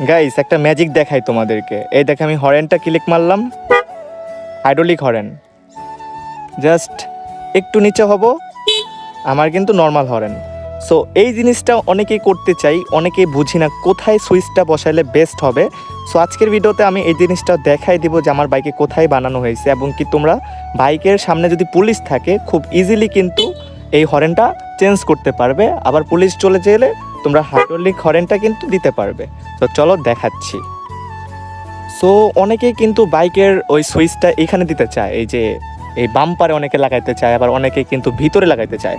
Guys একটা magic দেখাই তোমাদেরকে। এই দেখে আমি হরেনটা ক্লিক মারলাম। Hydraulic horn. জাস্ট একটু নিচে হব। আমার কিন্তু নর্মাল হরেন। সো এই জিনিসটা অনেকেই করতে চাই, অনেকেই বুঝি না কোথায় সুইচটা বসাইলে বেস্ট হবে। সো আজকের ভিডিওতে আমি এই জিনিসটা দেখাই দিব যে আমার বাইকে কোথায় বানানো হয়েছে এবং কি তোমরা বাইকের সামনে যদি পুলিশ থাকে, খুব ইজিলি কিন্তু এই হরেনটা চেঞ্জ করতে পারবে। আবার পুলিশ চলে গেলে তোমরা হাইড্রোলিক হরেনটা কিন্তু দিতে পারবে। তো চলো দেখাচ্ছি। সো অনেকেই কিন্তু বাইকের ওই সুইচটা এখানে দিতে চায়। এই যে, এই বাম্পারে অনেকে লাগাইতে চায়, আবার অনেকে কিন্তু ভিতরে লাগাইতে চায়।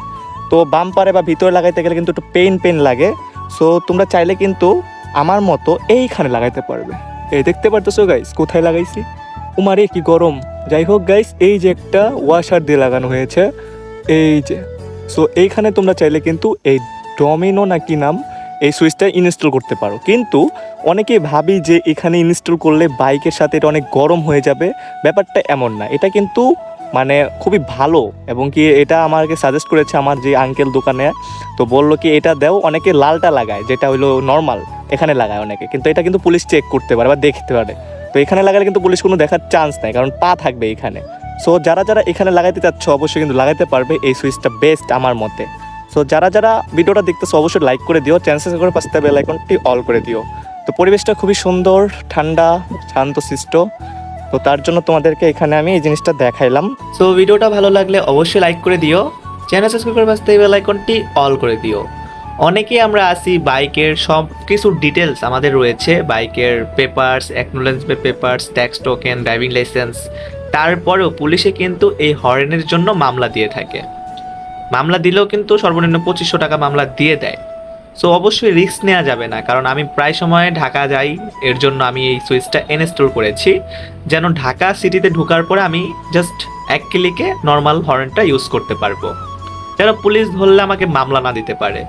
তো বাম্পারে বা ভিতরে লাগাইতে গেলে কিন্তু একটু পেন পেন লাগে। সো তোমরা চাইলে কিন্তু আমার মতো এইখানে লাগাইতে পারবে। এই দেখতে পারতেছো গাইস কোথায় লাগাইছি? উমারে, কি গরম। যাই হোক গাইস এই যে একটা ওয়াশার দিয়ে লাগানো হয়েছে। এই যে। সো এইখানে তোমরা চাইলে কিন্তু এই ডমিনো না কি নাম, এই সুইচটা ইনস্টল করতে পারো। কিন্তু অনেকেই ভাবি যে এখানে ইনস্টল করলে বাইকের সাথে এটা অনেক গরম হয়ে যাবে। ব্যাপারটা এমন না। এটা কিন্তু মানে খুবই ভালো এবং কি এটা আমাকে সাজেস্ট করেছে আমার যে আঙ্কেল দোকানে। তো বলল কি, এটা দেও। অনেকে লালটা লাগায়, যেটা হলো নর্মাল এখানে লাগায় অনেকে। কিন্তু এটা কিন্তু পুলিশ চেক করতে পারে বা দেখতে পারে। তো এখানে লাগালে কিন্তু পুলিশ কোনো দেখার চান্স নাই, কারণ পা থাকবে এখানে। সো যারা যারা এখানে লাগাইতে চাচ্ছ, অবশ্যই কিন্তু লাগাইতে পারবে। এই সুইচটা বেস্ট আমার মতে। সো যারা যারা ভিডিওটা দেখতেছো, অবশ্যই লাইক করে দিও। চ্যান্সেস করে পাশে বেল আইকনটি অল করে দিও। তো পরিবেশটা খুবই সুন্দর, ঠান্ডা, শান্ত শান্তশিষ্ট তো তার জন্য তোমাদেরকে এখানে আমি এই জিনিসটা দেখাইলাম। সো ভিডিওটা ভালো লাগলে অবশ্যই লাইক করে দিও। চ্যানেল সাবস্ক্রাইব করে পাশে বেল আইকনটি অল করে দিও। অনেকেই আমরা আসি বাইকের সব কিছু ডিটেলস আমাদের রয়েছে। বাইকের papers acknowledgement papers tax token driving licence তারপরেও পুলিশে কিন্তু এই হরেনের জন্য মামলা দিয়ে থাকে। মামলা দিলেও কিন্তু সর্বনিম্ন পঁচিশশো টাকা মামলা দিয়ে দেয়। সো অবশ্যই রিস্ক নেওয়া যাবে না, কারণ আমি প্রায় সময় ঢাকা যাই, এর জন্য আমি এই সুইচটা ইনস্টল করেছি। যেন ঢাকা সিটিতে ঢোকার পরে আমি জাস্ট এক ক্লিকে নর্মাল হর্নটা ইউজ করতে পারব। যেন পুলিশ ধরলে আমাকে মামলা না দিতে পারে।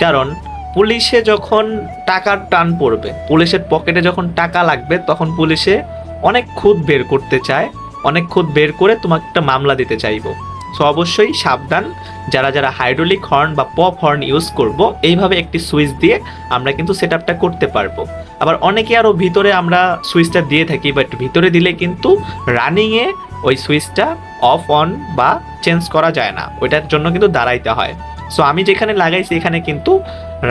কারণ পুলিশে যখন টাকার টান পড়বে, পুলিশের পকেটে যখন টাকা লাগবে, তখন পুলিশে অনেক খুদ বের করতে চায়, অনেক খুদ বের করে তোমাকে একটা মামলা দিতে চাইব। সো অবশ্যই সাবধান। যারা যারা হাইড্রোলিক হর্ন বা পপ হর্ন ইউজ করব, এইভাবে একটি সুইচ দিয়ে আমরা কিন্তু সেট আপটা করতে পারব। আবার অনেকে আরও ভিতরে আমরা সুইচটা দিয়ে থাকি বাট ভিতরে দিলে কিন্তু রানিংয়ে ওই সুইচটা অফ অন বা চেঞ্জ করা যায় না। ওইটার জন্য কিন্তু দাঁড়াইতে হয়। সো আমি যেখানে লাগাইছি, এখানে কিন্তু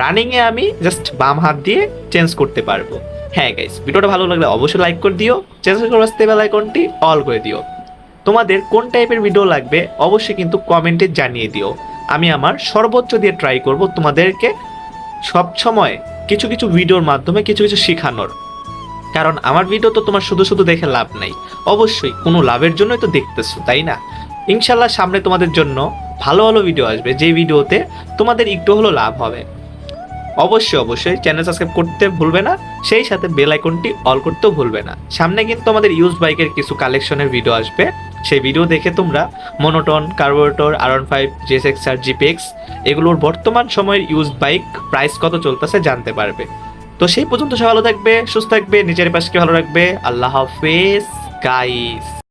রানিংয়ে আমি জাস্ট বাম হাত দিয়ে চেঞ্জ করতে পারব। হ্যাঁ গাইস ভিডিওটা ভালো লাগলে অবশ্যই লাইক করে দিও। চেঞ্জ করে আসতে বেল আইকনটি অল করে দিও। তোমাদের কোন টাইপের ভিডিও লাগবে, অবশ্যই কিন্তু কমেন্টে জানিয়ে দিও। আমি আমার সর্বোচ্চ দিয়ে ট্রাই করব তোমাদেরকে সব সময় কিছু কিছু ভিডিওর মাধ্যমে কিছু কিছু শেখানোর। কারণ আমার ভিডিও তো তোমার শুধু শুধু দেখে লাভ নাই। অবশ্যই কোনো লাভের জন্যই তো দেখতেছো, তাই না? ইনশাল্লাহ সামনে তোমাদের জন্য ভালো ভালো ভিডিও আসবে। যে ভিডিওতে তোমাদের একটু হলো লাভ হবে। অবশ্যই অবশ্যই চ্যানেল সাবস্ক্রাইব করতে ভুলবে না, সেই সাথে বেল আইকনটি অল করতেও ভুলবে না। সামনে কিন্তু আমাদের ইউজ বাইকের কিছু কালেকশনের ভিডিও আসবে। সেই ভিডিও দেখে তোমরা মনোটন কার্বোরেটর আর ওয়ান ফাইভ জেসেক্স আর জিপিএক্স এগুলোর বর্তমান সময়ের ইউজ বাইক প্রাইস কত চলতেছে জানতে পারবে। তো সেই পর্যন্ত সে ভালো থাকবে, সুস্থ থাকবে, নিজের পাশকে ভালো রাখবে। আল্লাহ হাফেজ গাইস